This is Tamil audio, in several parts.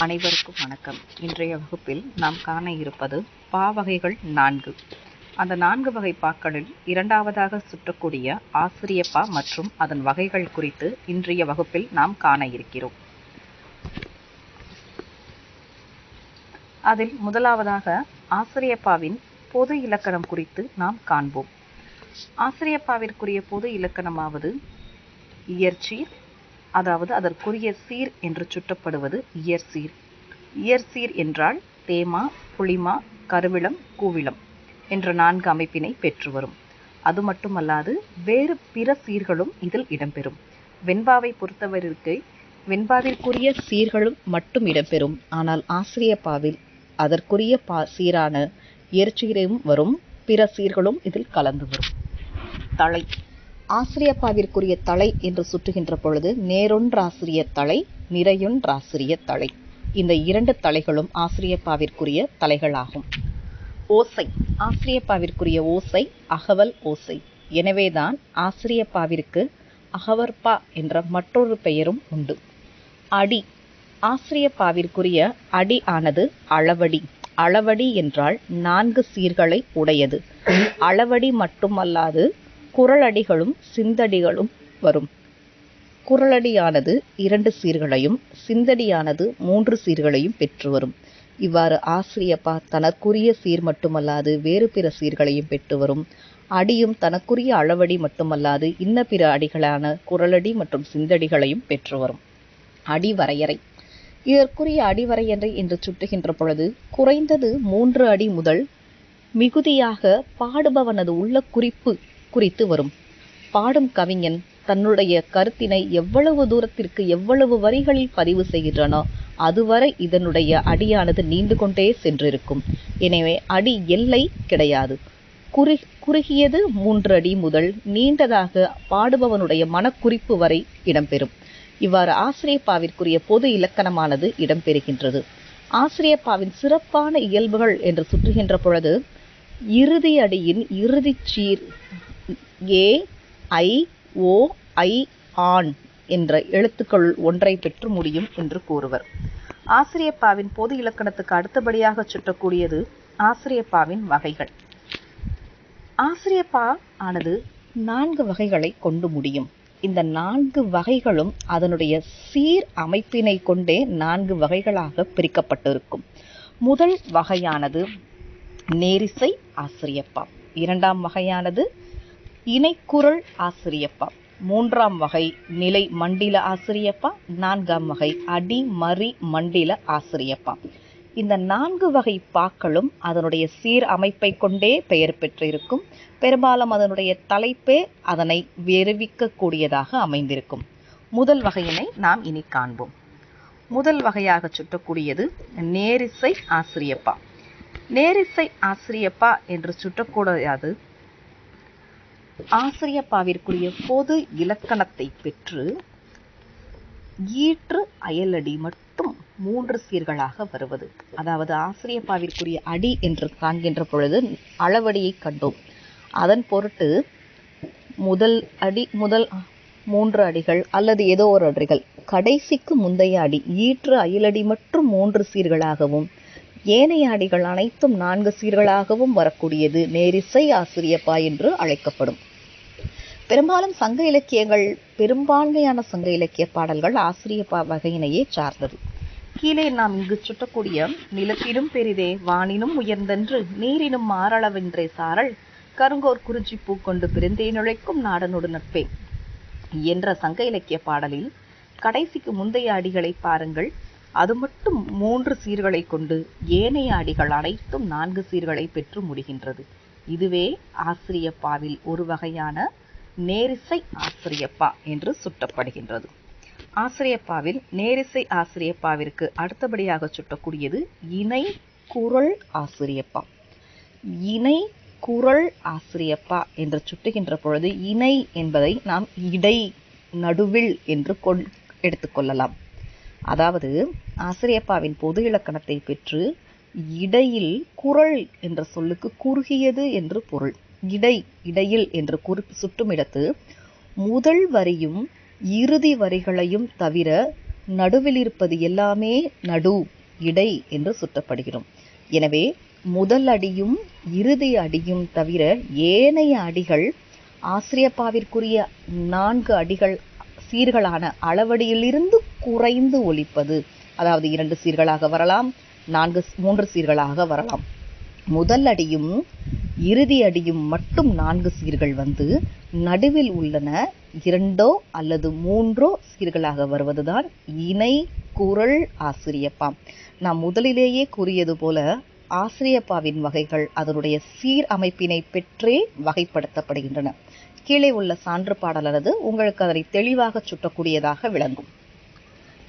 அனைவருக்கும் வணக்கம். இன்றைய வகுப்பில் நாம் காண இருப்பது பாவகைகள் நான்கு. அந்த நான்கு வகை பாக்களில் இரண்டாவதாக சுற்றக்கூடிய ஆசிரியப்பா மற்றும் அதன் வகைகள் குறித்து இன்றைய வகுப்பில் நாம் காண இருக்கிறோம். அதில் முதலாவதாக ஆசிரியப்பாவின் பொது இலக்கணம் குறித்து நாம் காண்போம். ஆசிரியப்பாவிற்குரிய பொது இலக்கணமாவது இயற்சி அதாவது அதற்குரிய சீர் என்று சுட்டப்படுவது இயற்சீர் இயற்சீர் என்றால் தேமா புளிமா கருவிளம் கூவிளம் என்ற நான்கு அமைப்பினை பெற்று வரும். அது மட்டுமல்லாது வேறு பிற சீர்களும் இதில் இடம்பெறும். வெண்பாவை பொறுத்தவரைக்கு வெண்பாவிற்குரிய சீர்களும் மட்டும் இடம்பெறும். ஆனால் ஆசிரியப்பாவில் அதற்குரிய பா சீரான இயற்சீரும் வரும். பிற சீர்களும் இதில் கலந்து வரும். தலை ஆசிரியப்பாவிற்குரிய தலை என்று சுற்றுகின்ற பொழுது நேரொன்றாசிரிய தலை நிறையொன்றாசிரிய தலை. இந்த இரண்டு தலைகளும் ஆசிரியப்பாவிற்குரிய தலைகளாகும். ஓசை ஆசிரியப்பாவிற்குரிய ஓசை அகவல் ஓசை. எனவேதான் ஆசிரியப்பாவிற்கு அகவற்பா என்ற மற்றொரு பெயரும் உண்டு. அடி ஆசிரியப்பாவிற்குரிய அடி ஆனது அளவடி. அளவடி என்றால் நான்கு சீர்களை உடையது. அளவடி மட்டுமல்லாது குரலடிகளும் சிந்தடிகளும் வரும். குரலடியானது இரண்டு சீர்களையும் சிந்தடியானது மூன்று சீர்களையும் பெற்று வரும். இவ்வாறு ஆசிரியப்பா தனக்குரிய சீர் மட்டுமல்லாது வேறு பிற சீர்களையும் பெற்று வரும். அடியும் தனக்குரிய அளவடி மட்டுமல்லாது இன்ன பிற அடிகளான குரலடி மற்றும் சிந்தடிகளையும் பெற்று வரும். அடி வரையறை இதற்குரிய அடிவரையறை என்று சுட்டுகின்ற பொழுது குறைந்தது மூன்று அடி முதல் மிகுதியாக பாடுபவனது உள்ள குறிப்பு குறித்து வரும். பாடும் கவிஞன் தன்னுடைய கருத்தினை எவ்வளவு தூரத்திற்கு எவ்வளவு வரிகளில் பதிவு செய்கின்றனோ அதுவரை இதனுடைய அடியானது நீண்டு கொண்டே சென்றிருக்கும். எனவே அடி எல்லை கிடையாது. குறு குறுகியது மூன்று அடி முதல் நீண்டதாக பாடுபவனுடைய மனக்குறிப்பு வரை இடம்பெறும். இவ்வாறு ஆசிரியப்பாவிற்குரிய பொது இலக்கணமானது இடம்பெறுகின்றது. ஆசிரியப்பாவின் சிறப்பான இயல்புகள் என்று சுற்றுகின்ற பொழுது இறுதி அடியின் இறுதி சீர் ஏ ஐ ஆன் என்ற எழுத்துக்கள் ஒன்றை பெற்று முடியும் என்று கூறுவர். ஆசிரியப்பாவின் பொது இலக்கணத்துக்கு அடுத்தபடியாக சுற்றக்கூடியது ஆசிரியப்பாவின் வகைகள். ஆசிரியப்பா ஆனது நான்கு வகைகளை கொண்டு முடியும். இந்த நான்கு வகைகளும் அதனுடைய சீர் அமைப்பினை கொண்டே நான்கு வகைகளாக பிரிக்கப்பட்டிருக்கும். முதல் வகையானது நேரிசை ஆசிரியப்பா. இரண்டாம் வகையானது இணைக்குரல் ஆசிரியப்பா. மூன்றாம் வகை நிலை மண்டில ஆசிரியப்பா. நான்காம் வகை அடி மறி மண்டில ஆசிரியப்பா. இந்த நான்கு வகை பாக்களும் அதனுடைய சீர் அமைப்பை கொண்டே பெயர் பெற்றிருக்கும். பெரும்பாலும் அதனுடைய தலைப்பே அதனை விரிவிக்கக்கூடியதாக அமைந்திருக்கும். முதல் வகையினை நாம் இனி காண்போம். முதல் வகையாக சுட்டக்கூடியது நேரிசை ஆசிரியப்பா. நேரிசை ஆசிரியப்பா என்று சுட்டக்கூடாது. ஆசிரியப்பாவிற்குரிய பொது இலக்கணத்தை பெற்று ஈற்று அயலடி மட்டும் மூன்று சீர்களாக வருவது. அதாவது ஆசிரியப்பாவிற்குரிய அடி என்று காண்கின்ற பொழுது அளவடியை கண்டோம். அதன் பொருட்டு முதல் அடி முதல் மூன்று அடிகள் அல்லது ஏதோ ஒரு அடிகள். கடைசிக்கு முந்தைய அடி ஈற்று அயலடி மற்றும் மூன்று சீர்களாகவும் ஏனைய அடிகள் அனைத்தும் நான்கு சீர்களாகவும் வரக்கூடியது. நேரிசை ஆசிரியப்பா என்று அழைக்கப்படும். பெரும்பாலும் சங்க இலக்கியங்கள் பெரும்பான்மையான சங்க இலக்கிய பாடல்கள் ஆசிரிய வகையினையே சார்ந்தது. கீழே நாம் இங்கு சுட்டக்கூடிய நிலத்திலும் பெரிதே வானினும் உயர்ந்தென்று நீரினும் மாறளவென்றே சாரல் கருங்கோர் குறிஞ்சி பூ கொண்டு பிறந்தே நுழைக்கும் நாடனோடு நட்பே. என்ற சங்க இலக்கிய பாடலில் கடைசிக்கு முந்தைய அடிகளை பாருங்கள். அது மட்டும் மூன்று சீர்களை கொண்டு ஏனைய அடிகள் அனைத்தும் நான்கு சீர்களை பெற்று முடிகின்றது. இதுவே ஆசிரியப்பாவில் ஒரு வகையான நேரிசை ஆசிரியப்பா என்று சுட்டப்படுகின்றது. ஆசிரியப்பாவில் நேரிசை ஆசிரியப்பாவிற்கு அடுத்தபடியாக சுட்டக்கூடியது இணை குரல் ஆசிரியப்பா. இணை குரல் ஆசிரியப்பா என்று சுட்டுகின்ற பொழுது இணை என்பதை நாம் இடை நடுவில் என்று கொள் எடுத்துக்கொள்ளலாம் அதாவது ஆசிரியப்பாவின் பொது இலக்கணத்தை பெற்று இடையில் குரல் என்ற சொல்லுக்கு குறுகியது என்று பொருள். இடை இடையில் என்று குறிப்பு சுட்டுமிடத்து முதல் வரியும் இறுதி வரிகளையும் தவிர நடுவில் இருப்பது எல்லாமே நடு இடை என்று சுட்டப்படுகிறோம். எனவே முதல் அடியும் இறுதி அடியும் தவிர ஏனைய அடிகள் ஆசிரியப்பாவிற்குரிய நான்கு அடிகள் சீர்களான அளவடியிலிருந்து குறைந்து ஒழிப்பது அதாவது இரண்டு சீர்களாக வரலாம் நான்கு மூன்று சீர்களாக வரலாம். முதல் அடியும் இறுதி அடியும் மட்டும் நான்கு சீர்கள் வந்து நடுவில் உள்ளன. இரண்டோ அல்லது மூன்றோ சீர்களாக வருவதுதான் இணை குரல் ஆசிரியப்பா நாம் முதலிலேயே கூறியது போல ஆசிரியப்பாவின் வகைகள் அதனுடைய சீர் அமைப்பினை பெற்றே வகைப்படுத்தப்படுகின்றன. கீழே உள்ள சான்று பாடலானது உங்களுக்கு அதனை தெளிவாக சுட்டக்கூடியதாக விளங்கும்.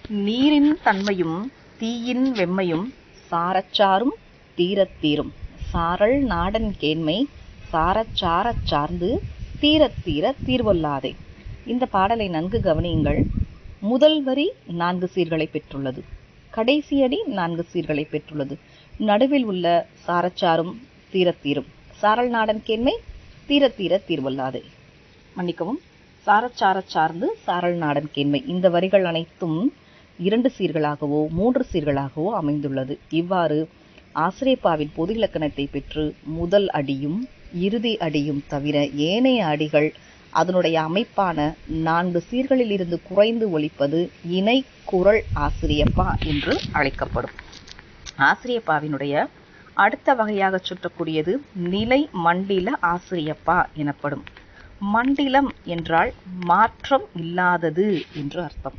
நீரின் தன்மையும் தீயின் வெம்மையும் சாரச்சாரும் தீரத்தீரும். சாரல் நாடன் கேண்மை சாரச்சாரச் சார்ந்து தீரத் தீர தீர்வொல்லாதே. இந்த பாடலை நன்கு கவனியுங்கள். முதல் வரி நான்கு சீர்களை பெற்றுள்ளது. கடைசி அடி நான்கு சீர்களை பெற்றுள்ளது. நடுவில் உள்ள சாரச்சாரும் தீரத்தீரும் சாரல் நாடன் கேண்மை தீரத்தீர தீர்வொல்லாதே. மன்னிக்கவும் சாரச்சாரச் சார்ந்து சாரல் நாடன் கேண்மை. இந்த வரிகள் அனைத்தும் இரண்டு சீர்களாகவோ மூன்று சீர்களாகவோ அமைந்துள்ளது. இவ்வாறு ஆசிரியப்பாவின் பொது இலக்கணத்தை பெற்று முதல் அடியும் இறுதி அடியும் தவிர ஏனைய அடிகள் அதனுடைய அமைப்பான நான்கு சீர்களில் இருந்து குறைந்து ஒழிப்பது இணை குரல் ஆசிரியப்பா என்று அழைக்கப்படும். ஆசிரியப்பாவினுடைய அடுத்த வகையாக சுற்றக்கூடியது நிலை மண்டில ஆசிரியப்பா எனப்படும். மண்டிலம் என்றால் மாற்றம் இல்லாதது என்று அர்த்தம்.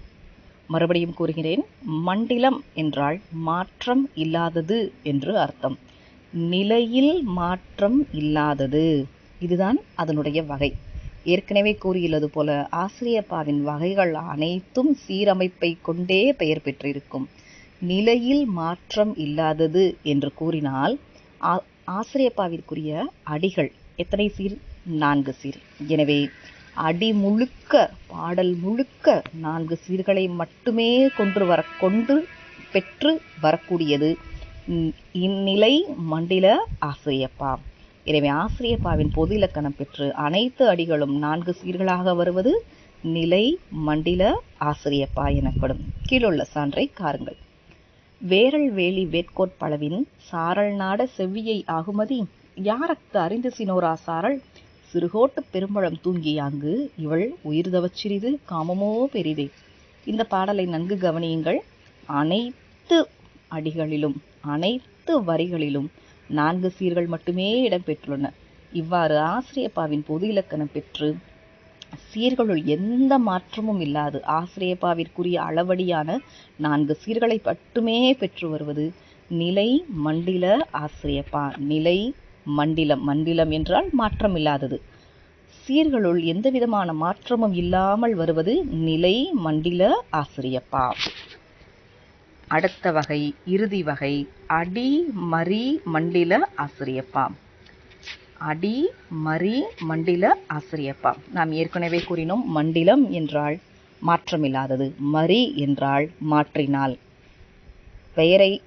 மறுபடியும் கூறுகிறேன் மண்டிலம் என்றால் மாற்றம் இல்லாதது என்று அர்த்தம். நிலையில் மாற்றம் இல்லாதது. இதுதான் அதனுடைய வகை. ஏற்கனவே கூறியுள்ளது போல ஆசிரியப்பாவின் வகைகள் அனைத்தும் சீரமைப்பை கொண்டே பெயர் பெற்றிருக்கும். நிலையில் மாற்றம் இல்லாதது என்று கூறினால் ஆசிரியப்பாவிற்குரிய அடிகள் எத்தனை சீர்? நான்கு சீர். எனவே அடி முழுக்க பாடல் முழுக்க நான்கு சீர்களை மட்டுமே கொன்று வர கொண்டு பெற்று வரக்கூடியது. இந்நிலை மண்டில ஆசிரியப்பா. எனவே ஆசிரியப்பாவின் பொது இலக்கணம் பெற்று அனைத்து அடிகளும் நான்கு சீர்களாக வருவது நிலை மண்டில ஆசிரியப்பா எனப்படும். கீழுள்ள சான்றை காருங்கள். வேரல் வேலி வேட்கோட்பளவின் சாரல் நாட செவ்வியை ஆகுமதி யாரக்கு அறிந்து சினோரா சாரல்? சிறுகோட்டு பெரும்பழம் தூங்கியாங்கு இவள் உயிர்தவச் சிறிது காமமோ பெரிதே. இந்த பாடலை நன்கு கவனியுங்கள். அனைத்து அடிகளிலும் அனைத்து வரிகளிலும் நான்கு சீர்கள் மட்டுமே இடம்பெற்றுள்ளன. இவ்வாறு ஆசிரியப்பாவின் பொது இலக்கணம் பெற்று சீர்களுள் எந்த மாற்றமும் இல்லாது ஆசிரியப்பாவிற்குரிய அளவடியான நான்கு சீர்களை மட்டுமே பெற்று வருவது நிலை மண்டில ஆசிரியப்பா நிலை மண்டிலம். மண்டிலம் என்றால் மாற்றம் இல்லாதது சீர்களுள் எந்த விதமான மாற்றமும் இல்லாமல் வருவது நிலை மண்டில ஆசிரியப்பா. அடுத்த வகை இறுதி வகை அடி மரி மண்டில ஆசிரியப்பா. அடி மரி மண்டில ஆசிரியப்பா. நாம் ஏற்கனவே கூறினோம் மண்டிலம் என்றால் மாற்றமில்லாதது. மரி என்றால் மாற்றினால். பெயரை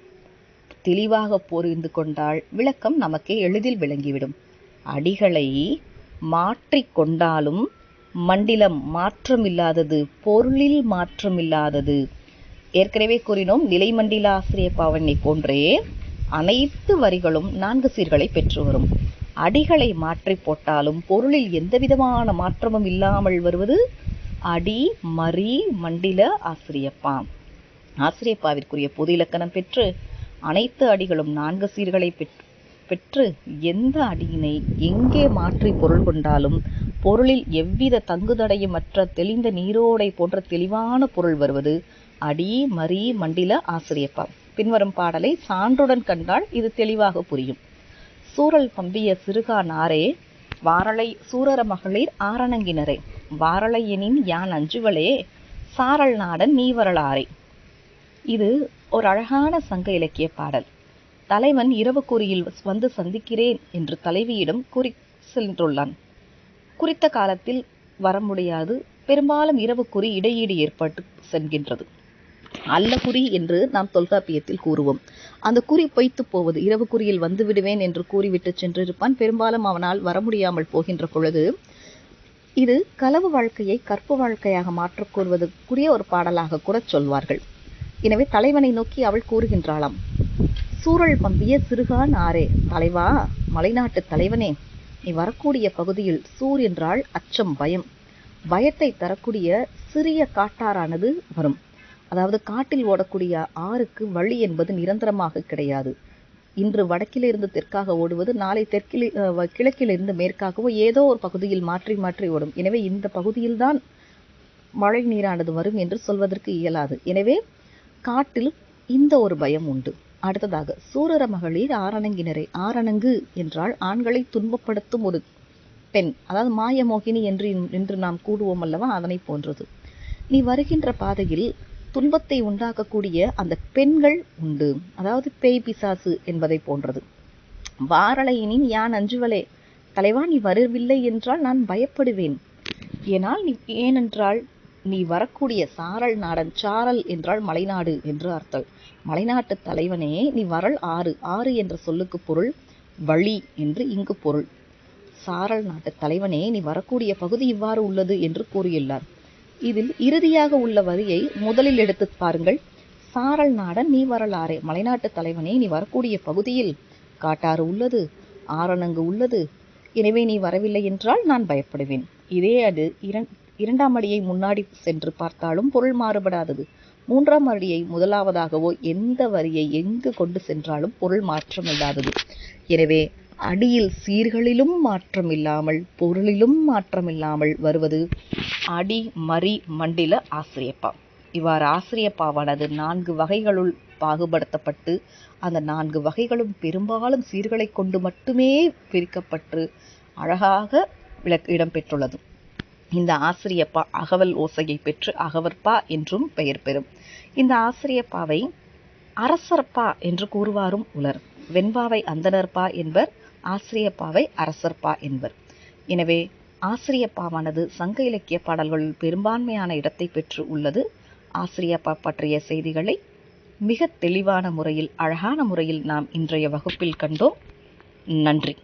தெளிவாக புரிந்து கொண்டால் விளக்கம் நமக்கே எளிதில் விளங்கிவிடும். அடிகளை மாற்றிக்கொண்டாலும் மண்டிலம் மாற்றமில்லாதது பொருளில் மாற்றமில்லாதது. ஏற்கனவே கூறினோம் நிலைமண்டில ஆசிரிய பாவனை போன்றே அனைத்து வரிகளும் நான்கு சீர்களை பெற்று வரும். அடிகளை மாற்றி போட்டாலும் பொருளில் எந்தவிதமான மாற்றமும் இல்லாமல் வருவது அடி மரி மண்டில ஆசிரியப்பா. ஆசிரியப்பாவிற்குரிய பொது இலக்கணம் பெற்று அனைத்து அடிகளும் நான்கு சீர்களை பெற்று எந்த அடியினை எங்கே மாற்றி பொருள் கொண்டாலும் பொருளில் எவ்வித தங்குதடையும் மற்ற தெளிந்த நீரோடை போன்ற தெளிவான பொருள் வருவது அடி மரி மண்டில ஆசிரியப்பா பின்வரும் பாடலை சான்றுடன் கண்டால் இது தெளிவாக புரியும். சூரல் பம்பிய சிறுகா நாரே வாரலை சூரர மகளிர் ஆரணங்கினரே வாரளையனின் யான் அஞ்சுவளே சாரல் நாடன் நீ இது ஒரு அழகான சங்க இலக்கிய பாடல். தலைவன் இரவு வந்து சந்திக்கிறேன் என்று தலைவியிடம் கூறி சென்றுள்ளான். குறித்த காலத்தில் வர முடியாது. பெரும்பாலும் இரவு குறி இடையீடு ஏற்பட்டு சென்றது அல்ல குறி என்று நாம் தொல்காப்பியத்தில் கூறுவோம். அந்த குறி பொய்த்து போவது இரவு குறியில் வந்து விடுவேன் என்று கூறிவிட்டு சென்றிருப்பான். பெரும்பாலும் அவனால் வர முடியாமல் போகின்ற பொழுது இது களவு வாழ்க்கையை கற்பு வாழ்க்கையாக மாற்றக் கூறுவதற்குரிய ஒரு பாடலாக கூட சொல்வார்கள். எனவே தலைவனை நோக்கி அவள் கூறுகின்றாளாம். சூரல் பம்பிய சிறுகான் ஆரே தலைவா மலைநாட்டு தலைவனே. நீ வரக்கூடிய பகுதியில் சூர் என்றால் அச்சம் பயம். பயத்தை தரக்கூடிய சிறிய காட்டாறானது வரும். அதாவது காட்டில் ஓடக்கூடிய ஆறுக்கு வழி என்பது நிரந்தரமாக கிடையாது. இன்று வடக்கிலிருந்து தெற்காக ஓடுவது நாளை தெற்கில் கிழக்கிலிருந்து மேற்காகவோ ஏதோ ஒரு பகுதியில் மாற்றி மாற்றி ஓடும். எனவே இந்த பகுதியில்தான் மழை நீரானது வரும் என்று சொல்வதற்கு இயலாது. எனவே காட்டில் இந்த ஒரு பயம் உண்டு. அடுத்ததாக சூரர மகளிர் ஆரணங்கினரை ஆரணங்கு என்றால் ஆண்களை துன்பப்படுத்தும் ஒரு பெண் அதாவது மாயமோகினி என்று என்று நாம் கூடுவோம் அல்லவா அதனை போன்றது. நீ வருகின்ற பாதையில் துன்பத்தை உண்டாக்கக்கூடிய அந்த பெண்கள் உண்டு. அதாவது பேய் பிசாசு என்பதை போன்றது. வாரலையினின் யான் அஞ்சுவலே? தலைவா நீ வரவில்லை என்றால் நான் பயப்படுவேன். ஏனால் நீ ஏனென்றால் நீ வரக்கூடிய சாரல் நாடன் சாரல் என்றால் மலைநாடு என்று அர்த்தம். மலைநாட்டு தலைவனே நீ வரல் ஆறு ஆறு என்ற சொல்லுக்கு பொருள் வழி என்று இங்கு பொருள். சாரல் நாட்டு தலைவனே நீ வரக்கூடிய பகுதி இவ்வாறு உள்ளது என்று கூறியுள்ளார். இதில் இறுதியாக உள்ள வரியை முதலில் எடுத்து பாருங்கள். சாரல் நாடன் நீ வரலாறே மலைநாட்டு தலைவனே நீ வரக்கூடிய பகுதியில் காட்டாறு உள்ளது ஆரணங்கு உள்ளது. எனவே நீ வரவில்லை என்றால் நான் பயப்படுவேன். இதே அது இரண் இரண்டாம் அடியை முன்னாடி சென்று பார்த்தாலும் பொருள் மாறுபடாதது. மூன்றாம் அடியை முதலாவதாகவோ எந்த வரியை எங்கு கொண்டு சென்றாலும் பொருள் மாற்றமில்லாதது எனவே அடியில் சீர்களிலும் மாற்றம் இல்லாமல் பொருளிலும் மாற்றம் இல்லாமல் வருவது அடி மரி மண்டில ஆசிரியப்பா. இவ்வாறு ஆசிரியப்பாவானது நான்கு வகைகளுள் பாகுபடுத்தப்பட்டு அந்த நான்கு வகைகளும் பெரும்பாலும் சீர்களை கொண்டு மட்டுமே பிரிக்கப்பட்டு அழகாக விளக்கு இடம்பெற்றுள்ளது. இந்த ஆசிரியப்பா அகவல் ஓசையை பெற்று அகவற்பா என்றும் பெயர் பெறும். இந்த ஆசிரியப்பாவை அரசர்ப்பா என்று கூறுவாரும் உலர். வெண்பாவை அந்தனர்பா என்பர் ஆசிரியப்பாவை அரசர்ப்பா என்பர். எனவே ஆசிரியப்பாவானது சங்க இலக்கிய பாடல்களில் பெரும்பான்மையான இடத்தை பெற்று உள்ளது. ஆசிரியப்பா பற்றிய செய்திகளை மிக தெளிவான முறையில் அழகான முறையில் நாம் இன்றைய வகுப்பில் கண்டோம். நன்றி.